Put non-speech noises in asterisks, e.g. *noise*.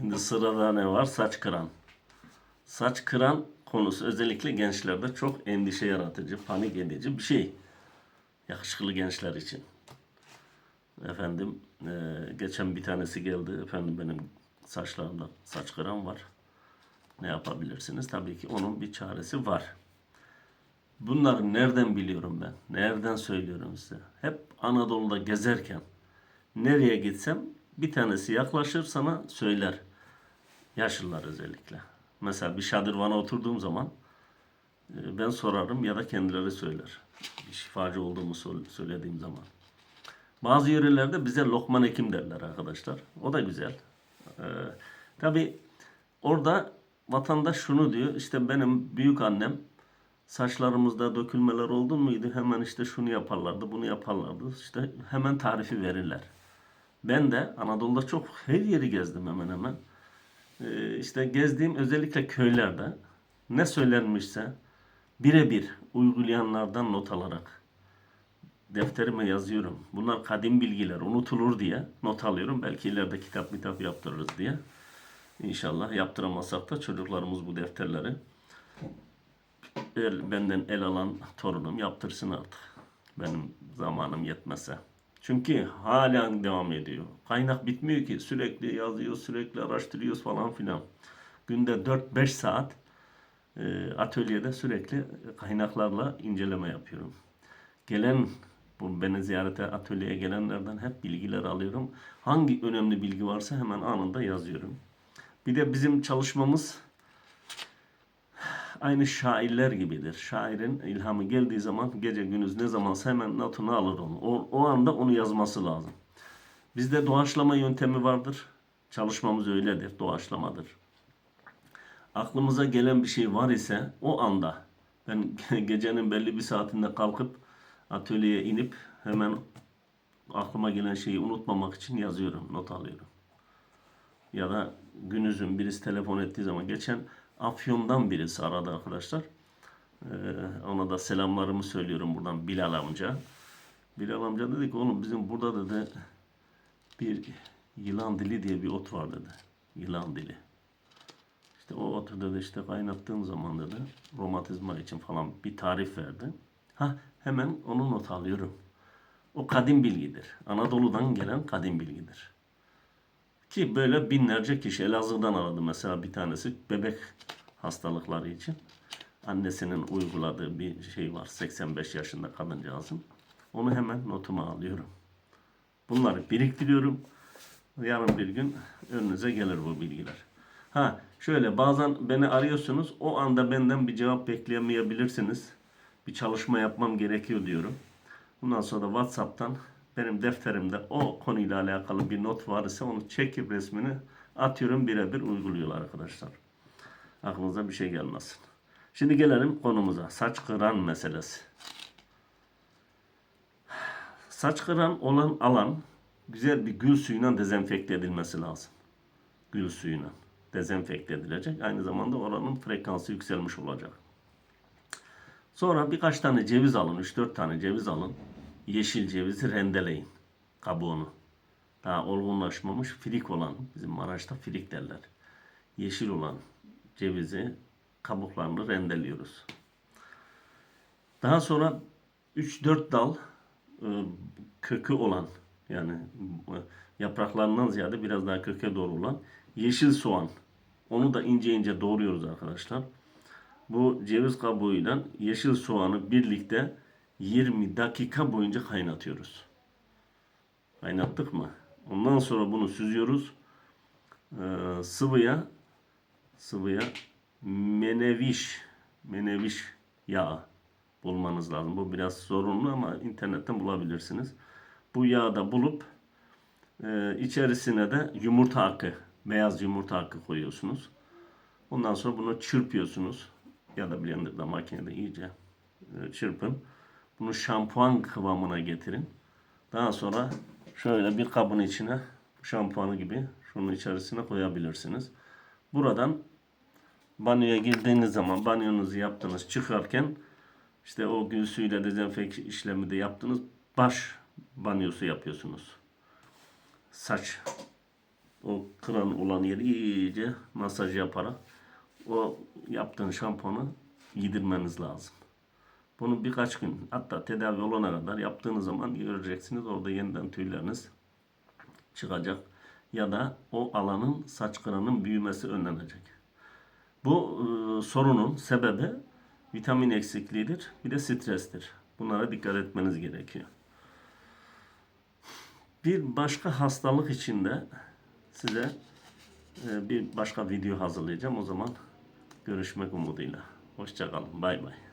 Şimdi sırada ne var? Saç kıran. Saç kıran konusu özellikle gençlerde çok endişe yaratıcı, panik edici bir şey. Yakışıklı gençler için. Efendim, e, geçen bir tanesi geldi. Efendim benim saçlarımda saç kıran var. Ne yapabilirsiniz? Tabii ki onun bir çaresi var. Bunları nereden biliyorum ben? Nereden söylüyorum size? Hep Anadolu'da gezerken nereye gitsem bir tanesi yaklaşır sana söyler. Yaşlılar özellikle. Mesela bir şadırvana oturduğum zaman e, ben sorarım ya da kendileri söyler. Bir şifacı olduğumu sö- söylediğim zaman. Bazı yörelerde bize lokman hekim derler arkadaşlar. O da güzel. Ee, Tabi orada vatandaş şunu diyor. işte benim büyük annem saçlarımızda dökülmeler oldu muydu? Hemen işte şunu yaparlardı, bunu yaparlardı. İşte hemen tarifi verirler. Ben de Anadolu'da çok her yeri gezdim hemen hemen. Ee, işte gezdiğim özellikle köylerde ne söylenmişse birebir uygulayanlardan not alarak defterime yazıyorum. Bunlar kadim bilgiler unutulur diye not alıyorum. Belki ileride kitap mitap yaptırırız diye. İnşallah yaptıramazsak da çocuklarımız bu defterleri el, benden el alan torunum yaptırsın artık. Benim zamanım yetmese. Çünkü hala devam ediyor. Kaynak bitmiyor ki. Sürekli yazıyor, sürekli araştırıyoruz falan filan. Günde 4-5 saat e, atölyede sürekli kaynaklarla inceleme yapıyorum. Gelen bu beni ziyarete atölyeye gelenlerden hep bilgiler alıyorum. Hangi önemli bilgi varsa hemen anında yazıyorum. Bir de bizim çalışmamız aynı şairler gibidir. Şairin ilhamı geldiği zaman gece gündüz ne zamansa hemen notunu alır onu. O, o anda onu yazması lazım. Bizde doğaçlama yöntemi vardır. Çalışmamız öyledir. Doğaçlamadır. Aklımıza gelen bir şey var ise o anda ben *laughs* gecenin belli bir saatinde kalkıp atölyeye inip hemen aklıma gelen şeyi unutmamak için yazıyorum, not alıyorum. Ya da günüzün birisi telefon ettiği zaman geçen Afyon'dan birisi aradı arkadaşlar. Ee, ona da selamlarımı söylüyorum buradan Bilal amca. Bilal amca dedi ki oğlum bizim burada dedi bir yılan dili diye bir ot var dedi. Yılan dili. İşte o otu dedi işte kaynattığım zaman dedi romatizma için falan bir tarif verdi. Ha hemen onu not alıyorum. O kadim bilgidir. Anadolu'dan gelen kadim bilgidir. Ki böyle binlerce kişi Elazığ'dan aradı mesela bir tanesi bebek hastalıkları için. Annesinin uyguladığı bir şey var 85 yaşında kadıncağızın. Onu hemen notuma alıyorum. Bunları biriktiriyorum. Yarın bir gün önünüze gelir bu bilgiler. Ha şöyle bazen beni arıyorsunuz. O anda benden bir cevap bekleyemeyebilirsiniz. Bir çalışma yapmam gerekiyor diyorum. Bundan sonra WhatsApp'tan benim defterimde o konuyla alakalı bir not var ise onu çekip resmini atıyorum birebir uyguluyorlar arkadaşlar. Aklınıza bir şey gelmesin. Şimdi gelelim konumuza. Saç kıran meselesi. Saç kıran olan alan güzel bir gül suyuyla dezenfekte edilmesi lazım. Gül suyuyla dezenfekte edilecek. Aynı zamanda oranın frekansı yükselmiş olacak. Sonra birkaç tane ceviz alın, 3-4 tane ceviz alın. Yeşil cevizi rendeleyin kabuğunu. Daha olgunlaşmamış filik olan, bizim Maraş'ta filik derler. Yeşil olan cevizi kabuklarını rendeliyoruz. Daha sonra 3-4 dal e, kökü olan yani e, yapraklarından ziyade biraz daha köke doğru olan yeşil soğan. Onu da ince ince doğruyoruz arkadaşlar. Bu ceviz kabuğuyla yeşil soğanı birlikte 20 dakika boyunca kaynatıyoruz. Kaynattık mı? Ondan sonra bunu süzüyoruz. Ee, sıvıya sıvıya meneviş meneviş yağı bulmanız lazım. Bu biraz sorunlu ama internetten bulabilirsiniz. Bu yağı da bulup e, içerisine de yumurta akı, beyaz yumurta akı koyuyorsunuz. Ondan sonra bunu çırpıyorsunuz ya da blenderda makinede iyice e, çırpın. Bunu şampuan kıvamına getirin. Daha sonra şöyle bir kabın içine şampuanı gibi şunun içerisine koyabilirsiniz. Buradan banyoya girdiğiniz zaman banyonuzu yaptınız çıkarken işte o gül suyuyla dezenfek işlemi de yaptınız. Baş banyosu yapıyorsunuz. Saç o kıran olan yeri iyice masaj yaparak o yaptığın şampuanı yedirmeniz lazım. Bunu birkaç gün hatta tedavi olana kadar yaptığınız zaman göreceksiniz orada yeniden tüyleriniz çıkacak ya da o alanın saç kıranın büyümesi önlenecek. Bu e, sorunun sebebi vitamin eksikliğidir. Bir de strestir. Bunlara dikkat etmeniz gerekiyor. Bir başka hastalık için de size e, bir başka video hazırlayacağım. O zaman görüşmek umuduyla. Hoşçakalın. Bay bay.